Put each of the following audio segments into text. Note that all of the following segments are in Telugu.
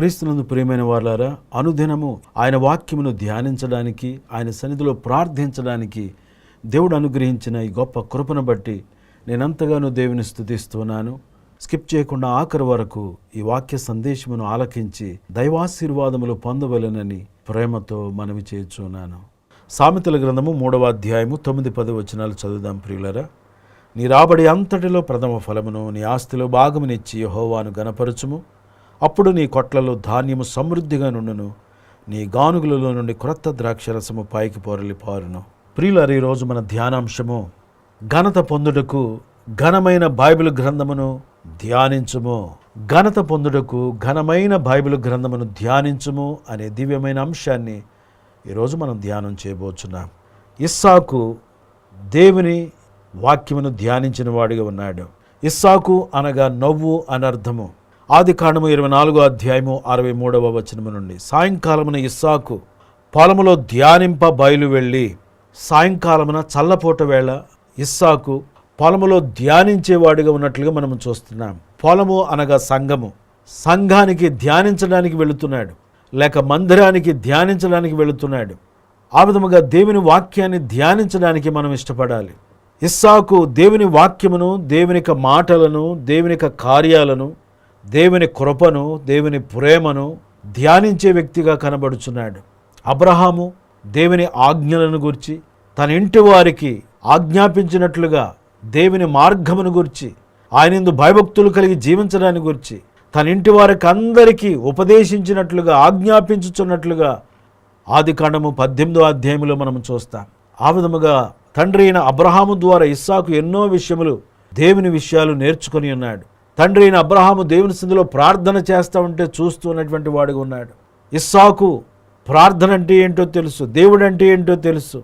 క్రీస్తునందు ప్రియమైన వారులారా అనుదినము ఆయన వాక్యమును ధ్యానించడానికి ఆయన సన్నిధిలో ప్రార్థించడానికి దేవుడు అనుగ్రహించిన ఈ గొప్ప కృపను బట్టి నేనంతగానో దేవుని స్థుతిస్తున్నాను. స్కిప్ చేయకుండా ఆఖరి వరకు ఈ వాక్య సందేశమును ఆలకించి దైవాశీర్వాదములు పొందవలెనని ప్రేమతో మనవి చేయుచున్నాను. సామెతల గ్రంథము మూడవ అధ్యాయము తొమ్మిది పది వచనాలు చదువుదాం ప్రియులరా. నీ రాబడి అంతటిలో ప్రథమ ఫలమును నీ ఆస్తిలో భాగమునిచ్చి యహోవాను గనపరచుము అప్పుడు నీ కొట్లలో ధాన్యము సమృద్ధిగా నుండును. నీ గానుగులలో నుండి క్రొత్త ద్రాక్షరసము పైకి పొరలి పారును ప్రియులరు ఈరోజు మన ధ్యానాంశము ఘనత పొందుటకు ఘనమైన బైబిల్ గ్రంథమును ధ్యానించుము. ఘనత పొందుటకు ఘనమైన బైబిల్ గ్రంథమును ధ్యానించుము అనే దివ్యమైన అంశాన్ని ఈరోజు మనం ధ్యానం చేయబోచున్నాం. ఇస్సాకు దేవుని వాక్యమును ధ్యానించిన వాడిగా ఉన్నాడు. ఇస్సాకు అనగా నవ్వు అనర్థము. ఆది కాండము ఇరవై నాలుగో అధ్యాయము అరవై మూడవ వచనము నుండి. సాయంకాలమున ఇస్సాకు పొలములో ధ్యానింప బయలు వెళ్ళి సాయంకాలమున చల్లపూట వేళ ఇస్సాకు పొలములో ధ్యానించేవాడిగా ఉన్నట్లుగా మనం చూస్తున్నాం. పొలము అనగా సంఘము. సంఘానికి ధ్యానించడానికి వెళుతున్నాడు. లేక మందిరానికి ధ్యానించడానికి వెళుతున్నాడు. ఆ విధముగా దేవుని వాక్యాన్ని ధ్యానించడానికి మనం ఇష్టపడాలి. ఇస్సాకు దేవుని వాక్యమును దేవుని యొక్క మాటలను దేవుని యొక్క కార్యాలను దేవుని కృపను దేవుని ప్రేమను ధ్యానించే వ్యక్తిగా కనబడుచున్నాడు. అబ్రహాము దేవుని ఆజ్ఞలను గురించి తన ఇంటి వారికి ఆజ్ఞాపించినట్లుగా దేవుని మార్గమును గురించి ఆయనందు భయభక్తులు కలిగి జీవించడాన్ని గురించి తన ఇంటి వారికి అందరికీ ఉపదేశించినట్లుగా ఆజ్ఞాపించుచున్నట్లుగా ఆది కాండము పద్దెనిమిదో అధ్యాయంలో మనం చూస్తాం. ఆ విధముగా తండ్రి అయిన అబ్రహాము ద్వారా ఇస్సాకు ఎన్నో విషయములు దేవుని విషయాలు నేర్చుకొని ఉన్నాడు. తండ్రి అయిన అబ్రహాము దేవుని సిందులో ప్రార్థన చేస్తూ ఉంటే చూస్తూ ఉన్నటువంటి వాడుగా ఉన్నాడు. ఇస్సాకు ప్రార్థన అంటే ఏంటో తెలుసు దేవుడు అంటే ఏంటో తెలుసు.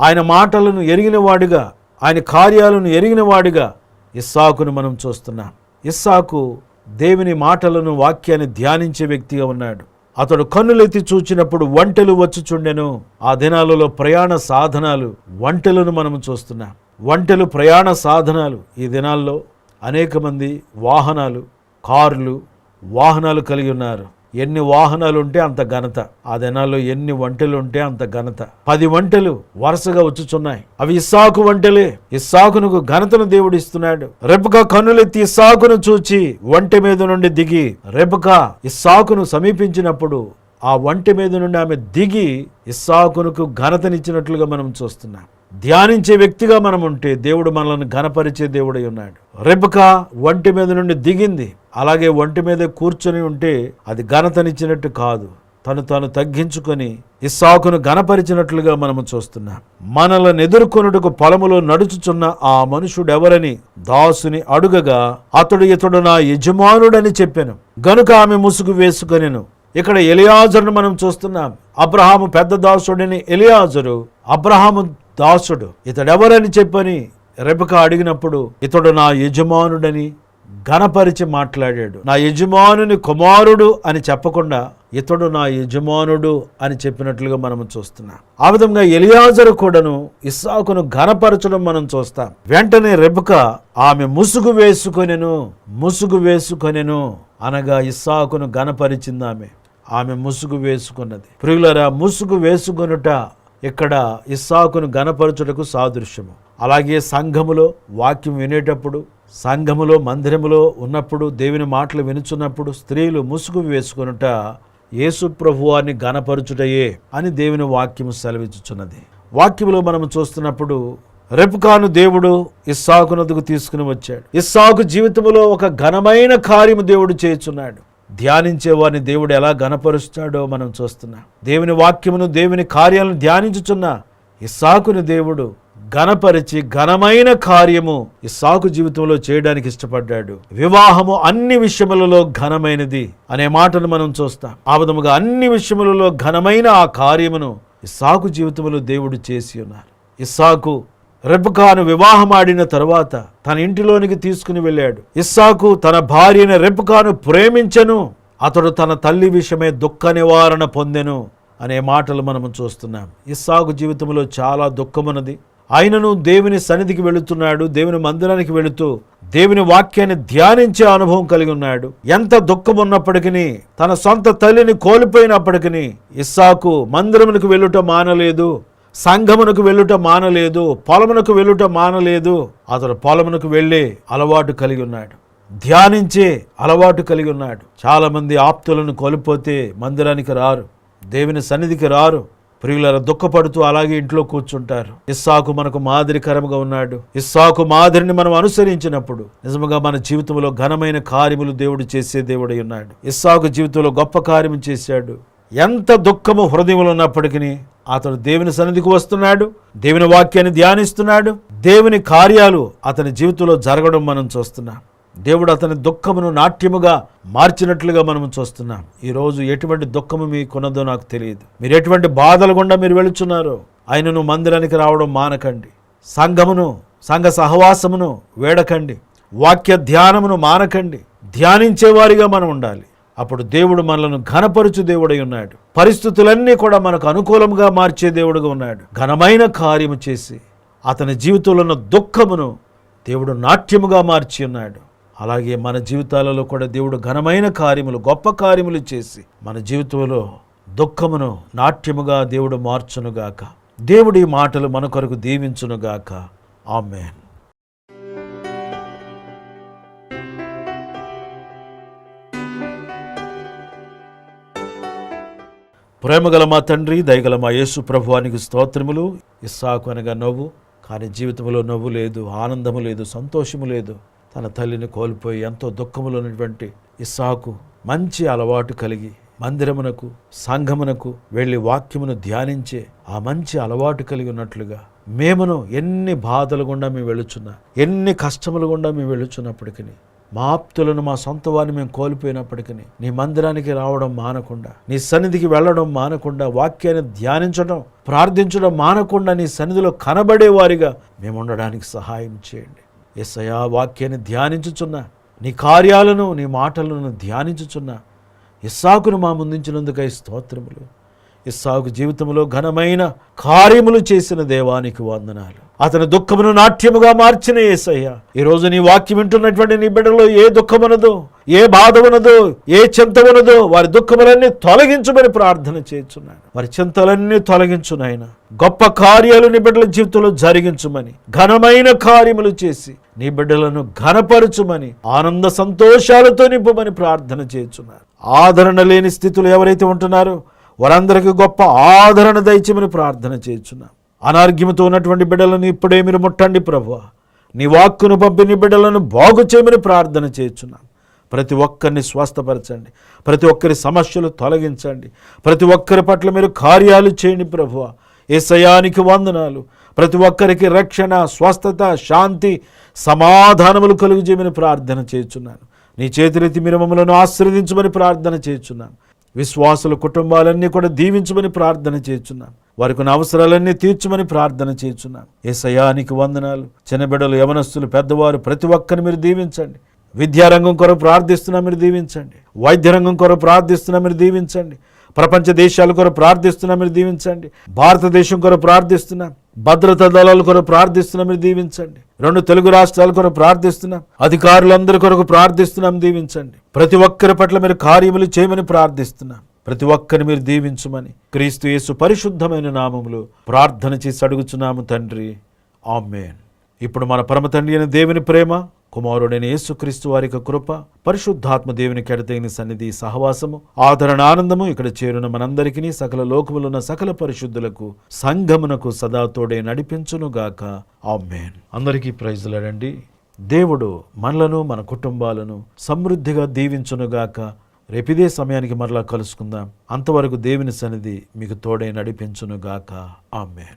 ఆయన మాటలను ఎరిగిన వాడిగా ఆయన కార్యాలను ఎరిగిన వాడిగా ఇస్సాకును మనం చూస్తున్నాం. ఇస్సాకు దేవుని మాటలను వాక్యాన్ని ధ్యానించే వ్యక్తిగా ఉన్నాడు. అతడు కన్నులెత్తి చూచినప్పుడు వంటలు వచ్చుచుండెను. ఆ దినాలలో ప్రయాణ సాధనాలు వంటలను మనం చూస్తున్నాం. వంటలు ప్రయాణ సాధనాలు ఈ దినాల్లో అనేక మంది వాహనాలు కార్లు వాహనాలు కలిగి ఉన్నారు. ఎన్ని వాహనాలు ఉంటే అంత ఘనత. ఆ దినాల్లో ఎన్ని వంటలు ఉంటే అంత ఘనత. పది వంటలు వరుసగా వచ్చుచున్నాయి. అవి ఇస్సాకు వంటలే. ఇస్సాకునకు ఘనతను దేవుడు ఇస్తున్నాడు. రెపక కన్నులెత్తి ఇస్సాకును చూచి వంట మీద నుండి దిగి రెపక ఇస్సాకును సమీపించినప్పుడు ఆ వంట మీద నుండి ఆమె దిగి ఇస్సాకునకు ఘనతనిచ్చినట్లుగా మనం చూస్తున్నాం. ధ్యానించే వ్యక్తిగా మనం ఉంటే దేవుడు మనల్ని ఘనపరిచే దేవుడై ఉన్నాడు. రెబక ఒంటి మీద నుండి దిగింది. అలాగే ఒంటి మీద కూర్చొని ఉంటే అది ఘనతనిచ్చినట్టు కాదు. తను తాను తగ్గించుకొని ఇస్సాకును ఘనపరిచినట్లుగా మనము చూస్తున్నాం. మనలను ఎదుర్కొనుటకు పొలములో నడుచుచున్న ఆ మనుషుడెవరని దాసుని అడుగగా అతడు ఇతడు నా యజమానుడని చెప్పాను. గనుక ఆమె ముసుగు వేసుకొనిను. ఇక్కడ ఎలియాజరును మనం చూస్తున్నాం. అబ్రహాము పెద్ద దాసుడిని ఎలియాజరు అబ్రహాము దాసుడు. ఇతడెవరని చెప్పని రెబక అడిగినప్పుడు ఇతడు నా యజమానుడని ఘనపరిచి మాట్లాడాడు. నా యజమానుని కుమారుడు అని చెప్పకుండా ఇతడు నా యజమానుడు అని చెప్పినట్లుగా మనం చూస్తున్నాం. ఆ విధంగా ఎలియాజరు కూడాను ఇస్సాకును ఘనపరచడం మనం చూస్తాం. వెంటనే రెబక ఆమె ముసుగు వేసుకొనెను ముసుగు వేసుకొనెను అనగా ఇస్సాకును ఘనపరిచింది ఆమె ఆమె ముసుగు వేసుకున్నది. ప్రియులరా ముసుగు వేసుకొనుట ఇక్కడ ఇస్సాకును గణపరచుటకు సాదృశ్యము. అలాగే సంఘములో వాక్యం వినేటప్పుడు సంఘములో మందిరములో ఉన్నప్పుడు దేవుని మాటలు వినుచున్నప్పుడు స్త్రీలు ముసుగు వేసుకొనుట యేసు ప్రభువాన్ని అని దేవుని వాక్యము సెలవిచ్చుచున్నది. వాక్యములో మనం చూస్తున్నప్పుడు రెపుకాను దేవుడు ఇస్సాకునదుకు తీసుకుని వచ్చాడు. ఇస్సాకు జీవితంలో ఒక ఘనమైన కార్యము దేవుడు చేయుచున్నాడు. ధ్యానించే వారిని దేవుడు ఎలా గణపరుస్తాడో మనం చూస్తున్నాం. దేవుని వాక్యమును దేవుని కార్యాలను ధ్యానించుచున్న ఇస్సాకుని దేవుడు ఘనపరిచి ఘనమైన కార్యము ఇస్సాకు జీవితంలో చేయడానికి ఇష్టపడ్డాడు. వివాహము అన్ని విషయములలో ఘనమైనది అనే మాటను మనం చూస్తాం. ఆ విధముగా అన్ని విషయములలో ఘనమైన ఆ కార్యమును ఇస్సాకు జీవితంలో దేవుడు చేసి ఉన్నారు. ఇస్సాకు రెబకాను వివాహమాడిన తరువాత తన ఇంటిలోనికి తీసుకుని వెళ్ళాడు. ఇస్సాకు తన భార్యను రెబకాను ప్రేమించెను అతడు తన తల్లి విషయమే దుఃఖ నివారణ పొందెను అనే మాటలు మనము చూస్తున్నాం. ఇస్సాకు జీవితంలో చాలా దుఃఖమున్నది. ఆయనను దేవుని సన్నిధికి వెళుతున్నాడు దేవుని మందిరానికి వెళుతూ దేవుని వాక్యాన్ని ధ్యానించే అనుభవం కలిగి ఉన్నాడు. ఎంత దుఃఖం ఉన్నప్పటికీ తన సొంత తల్లిని కోల్పోయినప్పటికీ ఇస్సాకు మందిరములకు వెళ్ళుట మానలేదు. సంఘమునకు వెళ్ళుట మానలేదు పొలమునకు వెళ్ళుట మానలేదు. అతడు పొలమునకు వెళ్ళే అలవాటు కలిగి ఉన్నాడు. ధ్యానించే అలవాటు కలిగి ఉన్నాడు. చాలామంది ఆప్తులను కోల్పోతే మందిరానికి రారు దేవుని సన్నిధికి రారు. ప్రియుల దుఃఖపడుతూ అలాగే ఇంట్లో కూర్చుంటారు. ఇస్సాకు మనకు మాదిరికరముగా ఉన్నాడు. ఇస్సాకు మాదిరిని మనం అనుసరించినప్పుడు నిజముగా మన జీవితంలో ఘనమైన కార్యములు దేవుడు చేసే దేవుడై ఉన్నాడు. ఇస్సాకు జీవితంలో గొప్ప కార్యము చేశాడు. ఎంత దుఃఖము హృదయంలో ఉన్నప్పటికీ అతడు దేవుని సన్నిధికి వస్తున్నాడు దేవుని వాక్యాన్ని ధ్యానిస్తున్నాడు దేవుని కార్యాలు అతని జీవితంలో జరగడం మనం చూస్తున్నాం. దేవుడు అతని దుఃఖమును నాట్యముగా మార్చినట్లుగా మనం చూస్తున్నాం. ఈరోజు ఎటువంటి దుఃఖము మీకున్నదో నాకు తెలియదు. మీరు ఎటువంటి బాధలు గుండా మీరు వెళుచున్నారో ఆయనను మందిరానికి రావడం మానకండి. సంఘమును సంఘ సహవాసమును వేడకండి. వాక్య ధ్యానమును మానకండి. ధ్యానించేవారిగా మనం ఉండాలి. అప్పుడు దేవుడు మనలను ఘనపరుచు దేవుడై ఉన్నాడు. పరిస్థితులన్నీ కూడా మనకు అనుకూలంగా మార్చే దేవుడుగా ఉన్నాడు. ఘనమైన కార్యము చేసి అతని జీవితంలో ఉన్న దుఃఖమును దేవుడు నాట్యముగా మార్చి ఉన్నాడు. అలాగే మన జీవితాలలో కూడా దేవుడు ఘనమైన కార్యములు గొప్ప కార్యములు చేసి మన జీవితంలో దుఃఖమును నాట్యముగా దేవుడు మార్చునుగాక. దేవుడి మాటలు మన కొరకు దీవించునుగాక. ఆమెన్. ప్రేమగల మా తండ్రి దయగల మా యేసు ప్రభువానికి స్తోత్రములు. ఇస్సాకు అనగా నవ్వు కానీ జీవితంలో నవ్వు లేదు ఆనందము లేదు సంతోషము లేదు. తన తల్లిని కోల్పోయి ఎంతో దుఃఖములో ఉన్నటువంటి ఇస్సాకు మంచి అలవాటు కలిగి మందిరమునకు సంఘమునకు వెళ్ళి వాక్యమును ధ్యానించే ఆ మంచి అలవాటు కలిగి ఉన్నట్లుగా మేమును ఎన్ని బాధలు గుండా మేము వెళుచున్నా ఎన్ని కష్టములు గుండా మేము వెళుచున్నప్పటికీ మా ఆప్తులను మా సొంత వారిని మేము కోల్పోయినప్పటికీ నీ మందిరానికి రావడం మానకుండా నీ సన్నిధికి వెళ్ళడం మానకుండా వాక్యాన్ని ధ్యానించడం ప్రార్థించడం మానకుండా నీ సన్నిధిలో కనబడే వారిగా మేము ఉండడానికి సహాయం చేయండి. ఎస్ఐయా వాక్యాన్ని ధ్యానించుచున్నా నీ కార్యాలను నీ మాటలను ధ్యానించుచున్నా ఇస్సాకును మా ముందుంచినందుకై స్తోత్రములు. ఇస్సాకు జీవితంలో ఘనమైన కార్యములు చేసిన దేవానికి వందనాలు. అతని దుఃఖమును నాట్యముగా మార్చిన ఏసయ్య. ఈరోజు నీ వాక్యం వింటున్నటువంటి నీ బిడ్డలో ఏ దుఃఖమునదో ఏ బాధ ఉన్నదో ఏ చింత ఉన్నదో వారి దుఃఖములన్నీ తొలగించమని ప్రార్థన చేస్తున్నాను. వారి చింతలన్నీ తొలగించు నాయన గొప్ప కార్యాలు నీ బిడ్డల జీవితంలో జరిగించుమని ఘనమైన కార్యములు చేసి నీ బిడ్డలను ఘనపరచుమని ఆనంద సంతోషాలతో నింపమని ప్రార్థన చేస్తున్నాను. ఆదరణ లేని స్థితులు ఎవరైతే ఉంటున్నారో వారందరికీ గొప్ప ఆదరణ దయచేమని ప్రార్థన చేస్తున్నాం. అనార్గ్యముతో ఉన్నటువంటి బిడ్డలను ఇప్పుడే మీరు ముట్టండి ప్రభు. నీ వాక్కును పంపిణీ బిడ్డలను బాగు చేయమని ప్రార్థన చేస్తున్నాం. ప్రతి ఒక్కరిని స్వస్థపరచండి. ప్రతి ఒక్కరి సమస్యలు తొలగించండి. ప్రతి ఒక్కరి పట్ల మీరు కార్యాలు చేయండి ప్రభువ ఏసయానికి వందనాలు. ప్రతి ఒక్కరికి రక్షణ స్వస్థత శాంతి సమాధానములు కలుగు చేయమని ప్రార్థన చేస్తున్నాను. నీ చేతులెత్తి మీరు మమ్మలను ఆశీర్వదించమని ప్రార్థన చేస్తున్నాను. విశ్వాసుల కుటుంబాలన్నీ కూడా దీవించమని ప్రార్థన చేస్తున్నాం వారికి ఉన్న అవసరాలన్నీ తీర్చమని ప్రార్థన చేస్తున్నాం ఏ సయానికి వందనాలు. చిన్నబిడ్డలు యవనస్తులు పెద్దవారు ప్రతి ఒక్కరిని మీరు దీవించండి. విద్యారంగం కొరకు ప్రార్థిస్తున్నా మీరు దీవించండి. వైద్య రంగం కొరకు ప్రార్థిస్తున్నా మీరు దీవించండి. ప్రపంచ దేశాల కొరకు ప్రార్థిస్తున్నా మీరు దీవించండి. భారతదేశం కొరకు ప్రార్థిస్తున్నాం. భద్రతా దళాల కొరకు ప్రార్థిస్తున్నాం మీరు దీవించండి. రెండు తెలుగు రాష్ట్రాల కొరకు ప్రార్థిస్తున్నాం. అధికారులందరి కొరకు ప్రార్థిస్తున్నాం దీవించండి. ప్రతి ఒక్కరి పట్ల మీరు కార్యములు చేయమని ప్రార్థిస్తున్నాం. ప్రతి ఒక్కరిని మీరు దీవించమని క్రీస్తు యేసు పరిశుద్ధమైన నామములు ప్రార్థన చేసి అడుగుచున్నాము తండ్రి. ఆమెన్. ఇప్పుడు మన పరమ తండ్రి అయిన దేవుని ప్రేమ కుమారుడైన యేసుక్రీస్తు వారి యొక్క కృప పరిశుద్ధాత్మ దేవుని కెడతగిన సన్నిధి సహవాసము ఆదరణ ఆనందము ఇక్కడ చేరున మనందరికీ సకల లోకములున్న సకల పరిశుద్ధులకు సంఘమునకు సదాతోడే నడిపించునుగాక. ఆమెన్. అందరికీ ప్రైజులడండి. దేవుడు మనలను మన కుటుంబాలను సమృద్ధిగా దీవించునుగాక. రేపిదే సమయానికి మరలా కలుసుకుందాం. అంతవరకు దేవుని సన్నిధి మీకు తోడే నడిపించునుగాక. ఆమెన్.